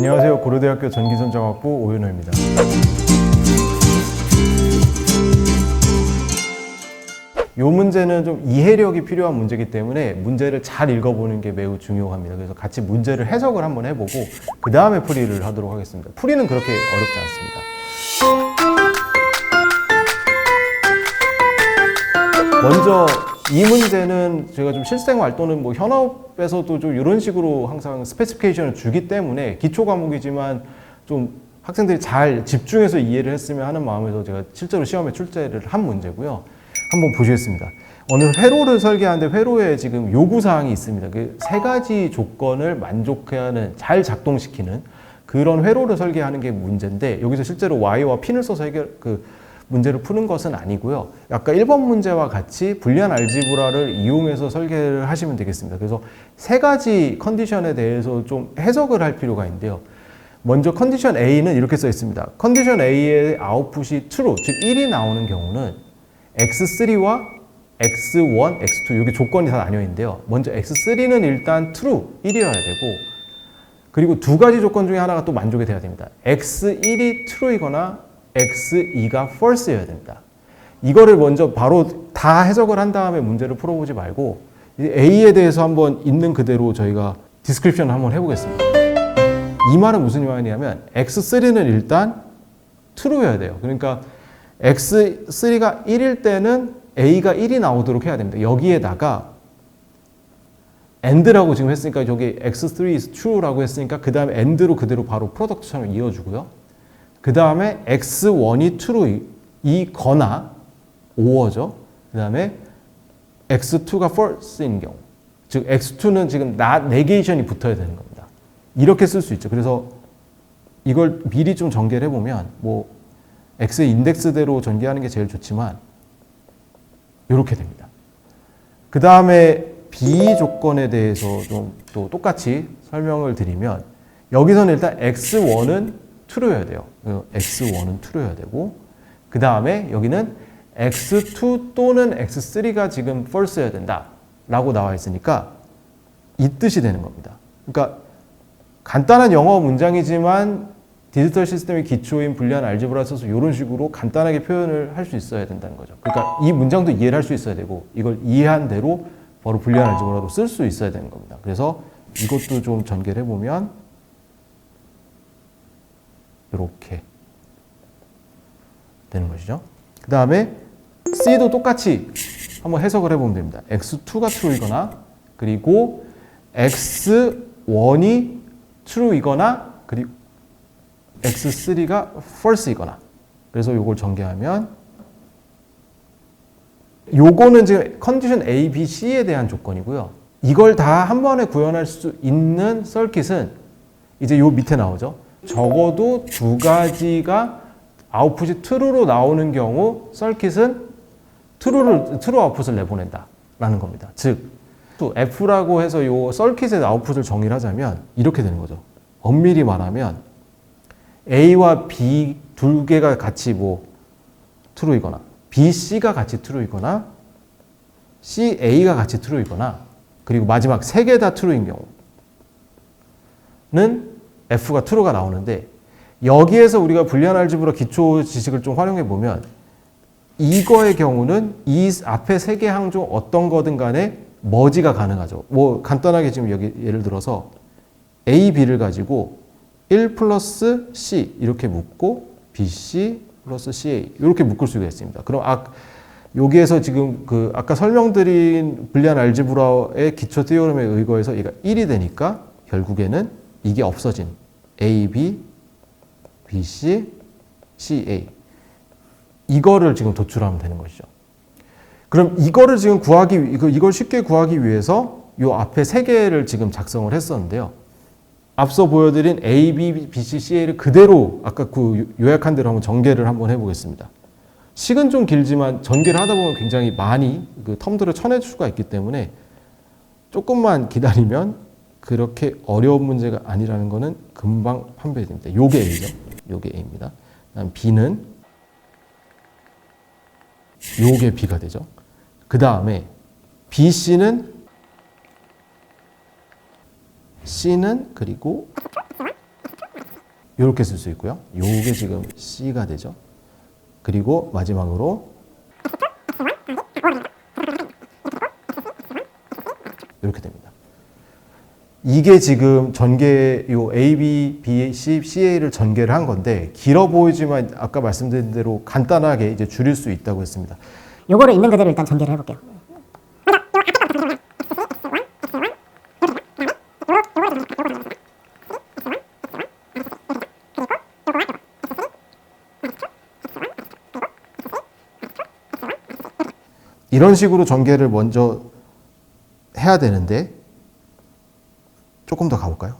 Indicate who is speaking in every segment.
Speaker 1: 안녕하세요. 고려대학교 전기전자학부 오윤호입니다. 이 문제는 좀 이해력이 필요한 문제이기 때문에 문제를 잘 읽어보는 게 매우 중요합니다. 그래서 같이 문제를 해석을 한번 해보고 그 다음에 풀이를 하도록 하겠습니다. 풀이는 그렇게 어렵지 않습니다. 먼저 이 문제는 제가 좀 실생활 또는 뭐 현업에서도 좀 이런 식으로 항상 스페시피케이션을 주기 때문에 기초 과목이지만 좀 학생들이 잘 집중해서 이해를 했으면 하는 마음에서 제가 실제로 시험에 출제를 한 문제고요. 한번 보시겠습니다. 어느 회로를 설계하는데 회로에 지금 요구 사항이 있습니다. 그 세 가지 조건을 만족하는 잘 작동시키는 그런 회로를 설계하는 게 문제인데 여기서 실제로 Y와 핀을 써서 해결 그 문제를 푸는 것은 아니고요. 아까 1번 문제와 같이 불리한 알지브라를 이용해서 설계를 하시면 되겠습니다. 그래서 세 가지 컨디션에 대해서 좀 해석을 할 필요가 있는데요. 먼저 컨디션 A는 이렇게 써 있습니다. 컨디션 A의 아웃풋이 true, 즉 1이 나오는 경우는 X3와 X1, X2 이게 조건이 다 나뉘어 있는데요. 먼저 X3는 일단 true 1이어야 되고 그리고 두 가지 조건 중에 하나가 또 만족이 돼야 됩니다. X1이 true이거나 X2가 false여야 됩니다. 이거를 먼저 바로 다 해석을 한 다음에 문제를 풀어보지 말고 A에 대해서 한번 있는 그대로 저희가 디스크립션을 한번 해보겠습니다. 이 말은 무슨 말이냐면 X3는 일단 true여야 돼요. 그러니까 X3가 1일 때는 A가 1이 나오도록 해야 됩니다. 여기에다가 and라고 지금 했으니까 여기 X3 is true라고 했으니까 그 다음에 and로 그대로 바로 프로덕트처럼 이어주고요. 그 다음에 X1이 true이거나 or죠. 그 다음에 X2가 false인 경우. 즉 X2는 지금 not negation이 붙어야 되는 겁니다. 이렇게 쓸 수 있죠. 그래서 이걸 미리 좀 전개를 해보면 뭐 X의 인덱스대로 전개하는 게 제일 좋지만 이렇게 됩니다. 그 다음에 B 조건에 대해서 좀 또 똑같이 설명을 드리면 여기서는 일단 X1은 true여야 돼요. X1은 true여야 되고 그 다음에 여기는 X2 또는 X3가 지금 false여야 된다 라고 나와 있으니까 이 뜻이 되는 겁니다. 그러니까 간단한 영어 문장이지만 디지털 시스템의 기초인 불리한 알제브라 써서 이런 식으로 간단하게 표현을 할 수 있어야 된다는 거죠. 그러니까 이 문장도 이해를 할 수 있어야 되고 이걸 이해한 대로 바로 불리한 알제브라도 쓸수 있어야 되는 겁니다. 그래서 이것도 좀 전개를 해보면 이렇게 되는 것이죠. 그 다음에 C도 똑같이 한번 해석을 해보면 됩니다. X2가 true이거나 그리고 X1이 true이거나 그리고 X3가 false이거나 그래서 이걸 전개하면 요거는 지금 컨디션 A, B, C에 대한 조건이고요. 이걸 다 한 번에 구현할 수 있는 서킷은 이제 요 밑에 나오죠. 적어도 두 가지가 아웃풋이 true로 나오는 경우 서킷은 true를 true 아웃풋을 내보낸다 라는 겁니다. 즉 또 F라고 해서 요 서킷의 아웃풋을 정의를 하자면 이렇게 되는 거죠. 엄밀히 말하면 A와 B 두 개가 같이 뭐 true이거나 B, C가 같이 true이거나 C, A가 같이 true이거나 그리고 마지막 세 개 다 true인 경우는 F가 true가 나오는데 여기에서 우리가 불리한 알지브라 기초 지식을 좀 활용해 보면 이거의 경우는 이 앞에 세 개항중 어떤 거든 간에 머지가 가능하죠. 뭐 간단하게 지금 여기 예를 들어서 A, B를 가지고 1 플러스 C 이렇게 묶고 BC 플러스 CA 이렇게 묶을 수가 있습니다. 그럼 아, 여기에서 지금 그 아까 설명드린 불리한 알지브라의 기초 티오름에 의거해서 얘가 1이 되니까 결국에는 이게 없어진 A, B, B, C, C, A 이거를 지금 도출하면 되는 것이죠. 그럼 이거를 지금 구하기 이걸 쉽게 구하기 위해서 요 앞에 세 개를 지금 작성을 했었는데요. 앞서 보여드린 A, B, B, C, C를 그대로 아까 그 요약한 대로 한번 전개를 한번 해보겠습니다. 식은 좀 길지만 전개를 하다 보면 굉장히 많이 그 텀들을 쳐낼 수가 있기 때문에 조금만 기다리면 그렇게 어려운 문제가 아니라는 것은 금방 판별됩니다. 요게 A죠. 요게 A입니다. 그다음 B는 요게 B가 되죠. 그 다음에 B, C는 C는 그리고 이렇게 쓸 수 있고요. 요게 지금 C가 되죠. 그리고 마지막으로 이렇게 됩니다. 이게 지금 전개 요 A, B, B, C, CA를 전개를 한 건데 길어 보이지만 아까 말씀드린 대로 간단하게 이제 줄일 수 있다고 했습니다.
Speaker 2: 요거를 있는 그대로 일단 전개를 해볼게요.
Speaker 1: 이런 식으로 전개를 먼저 해야 되는데 조금 더 가볼까요?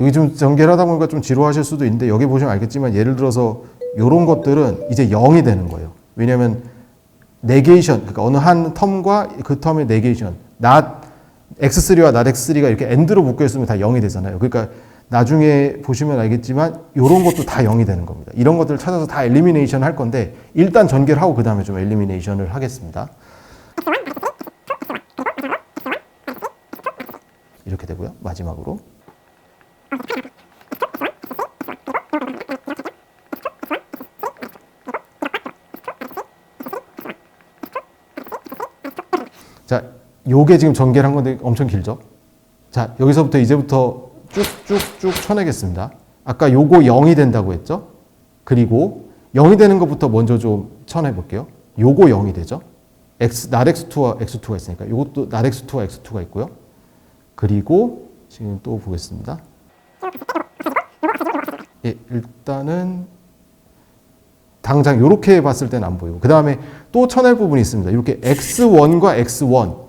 Speaker 1: 여기 좀 전개를 하다 보니까 좀 지루하실 수도 있는데 여기 보시면 알겠지만 예를 들어서 이런 것들은 이제 0이 되는 거예요. 왜냐하면 네게이션 그러니까 어느 한 텀과 그 텀의 네게이션 not x3와 not x3가 이렇게 end로 묶여 있으면 다 0이 되잖아요. 그러니까 나중에 보시면 알겠지만 이런 것도 다 0이 되는 겁니다. 이런 것들을 찾아서 다 엘리미네이션 할 건데 일단 전개를 하고 그 다음에 좀 엘리미네이션을 하겠습니다. 이렇게 되고요. 마지막으로 자, 요게 지금 전개를 한 건데 엄청 길죠? 자, 여기서부터 이제부터 쭉쭉쭉 쳐내겠습니다. 아까 요거 0이 된다고 했죠? 그리고 0이 되는 것부터 먼저 좀 쳐내 볼게요. 요거 0이 되죠? x, 날 x2와 x2가 있으니까 요것도 날 x2와 x2가 있고요. 그리고 지금 또 보겠습니다. 예, 일단은 당장 이렇게 봤을 때는 안 보이고 그 다음에 또 쳐낼 부분이 있습니다. 이렇게 x1과 x1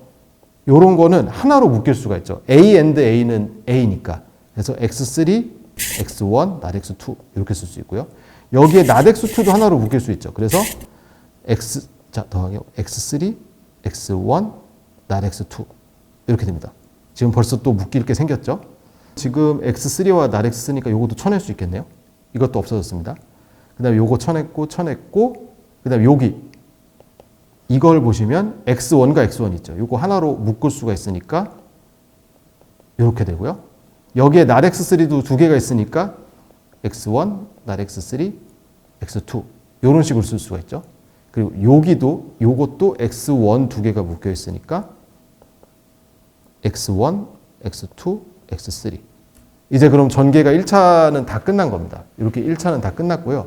Speaker 1: 이런 거는 하나로 묶일 수가 있죠. a and a는 a니까 그래서 x3, x1, not x2 이렇게 쓸 수 있고요. 여기에 not x2도 하나로 묶일 수 있죠. 그래서 x 자 더하기 x3, x1, not x2 이렇게 됩니다. 지금 벌써 또 묶일 게 생겼죠. 지금 x3와 not x니까 이것도 쳐낼 수 있겠네요. 이것도 없어졌습니다. 그 다음에 요거 쳐냈고 쳐냈고 그 다음에 여기 이걸 보시면 x1과 x1 있죠. 요거 하나로 묶을 수가 있으니까 이렇게 되고요. 여기에 not x3도 두 개가 있으니까 x1, not x3, x2 이런 식으로 쓸 수가 있죠. 그리고 여기도 요것도 x1 두 개가 묶여 있으니까 x1, x2, x3 이제 그럼 전개가 1차는 다 끝난 겁니다. 이렇게 1차는 다 끝났고요.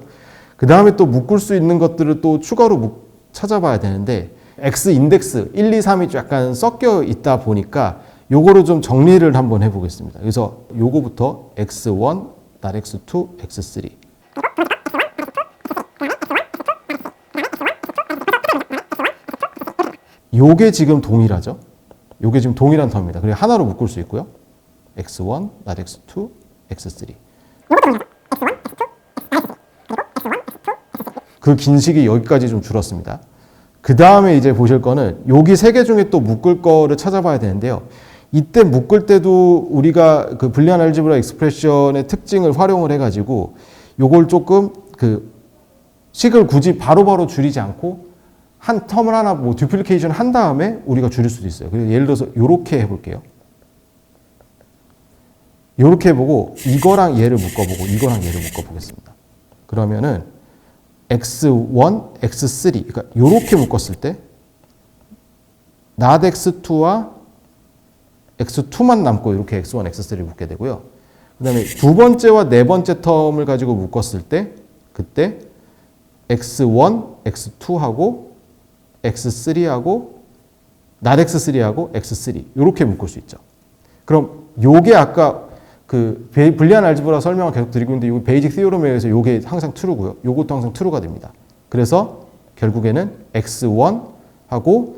Speaker 1: 그 다음에 또 묶을 수 있는 것들을 또 추가로 묶- 찾아봐야 되는데 X 인덱스 1, 2, 3이 약간 섞여 있다 보니까 요거를 좀 정리를 한번 해보겠습니다. 그래서 요거부터 X1, not X2, X3 요게 지금 동일하죠? 요게 지금 동일한 텀입니다. 그리고 하나로 묶을 수 있고요. X1, not X2, X3 그긴 시기 여기까지 좀 줄었습니다. 그 다음에 이제 보실 거는 여기 세 개 중에 또 묶을 거를 찾아봐야 되는데요. 이때 묶을 때도 우리가 그 불리한 알지브라 익스프레션의 특징을 활용을 해가지고 요걸 조금 그 식을 굳이 바로 바로 줄이지 않고 한 텀을 하나 뭐 듀플리케이션 한 다음에 우리가 줄일 수도 있어요. 그래서 예를 들어서 요렇게 해볼게요. 요렇게 해보고 이거랑 얘를 묶어보고 이거랑 얘를 묶어보겠습니다. 그러면은 x1, x3 그러니까 요렇게 묶었을 때 not x2와 x2만 남고 이렇게 x1, x3를 묶게 되고요. 그 다음에 두 번째와 네 번째 텀을 가지고 묶었을 때 그때 x1, x2하고 x3하고 not x3하고 x3 이렇게 묶을 수 있죠. 그럼 요게 아까 그 베- 불리한 알지브라 설명을 계속 드리고 있는데 요 베이직 티오럼에 의해서 요게 항상 true고요. 요것도 항상 true가 됩니다. 그래서 결국에는 x1하고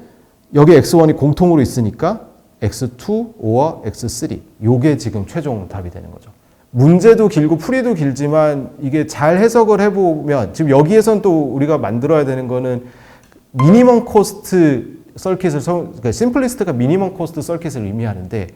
Speaker 1: 여기 x1이 공통으로 있으니까 x2, 5와 x3 요게 지금 최종 답이 되는 거죠. 문제도 길고 풀이도 길지만 이게 잘 해석을 해보면 지금 여기에선 또 우리가 만들어야 되는 거는 미니멈 코스트 서킷을 서- 그러니까 심플리스트가 미니멈 코스트 서킷을 의미하는데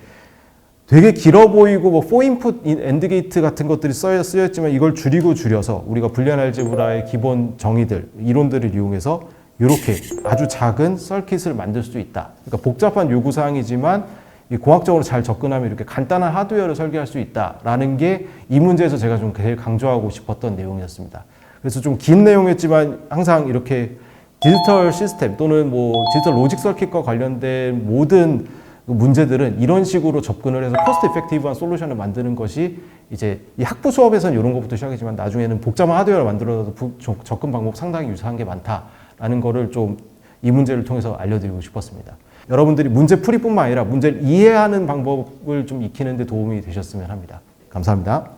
Speaker 1: 되게 길어 보이고 뭐 포인풋 엔드 게이트 같은 것들이 쓰였지만 이걸 줄이고 줄여서 우리가 불리한 알제브라의 기본 정의들 이론들을 이용해서 이렇게 아주 작은 서킷을 만들 수 있다. 그러니까 복잡한 요구 사항이지만 이 공학적으로 잘 접근하면 이렇게 간단한 하드웨어를 설계할 수 있다라는 게 이 문제에서 제가 좀 제일 강조하고 싶었던 내용이었습니다. 그래서 좀 긴 내용이었지만 항상 이렇게 디지털 시스템 또는 뭐 디지털 로직 서킷과 관련된 모든 그 문제들은 이런 식으로 접근을 해서 코스트 이펙티브한 솔루션을 만드는 것이 이제 이 학부 수업에서는 이런 것부터 시작이지만 나중에는 복잡한 하드웨어를 만들어서 접근 방법 상당히 유사한 게 많다 라는 거를 좀 이 문제를 통해서 알려드리고 싶었습니다. 여러분들이 문제 풀이뿐만 아니라 문제를 이해하는 방법을 좀 익히는 데 도움이 되셨으면 합니다. 감사합니다.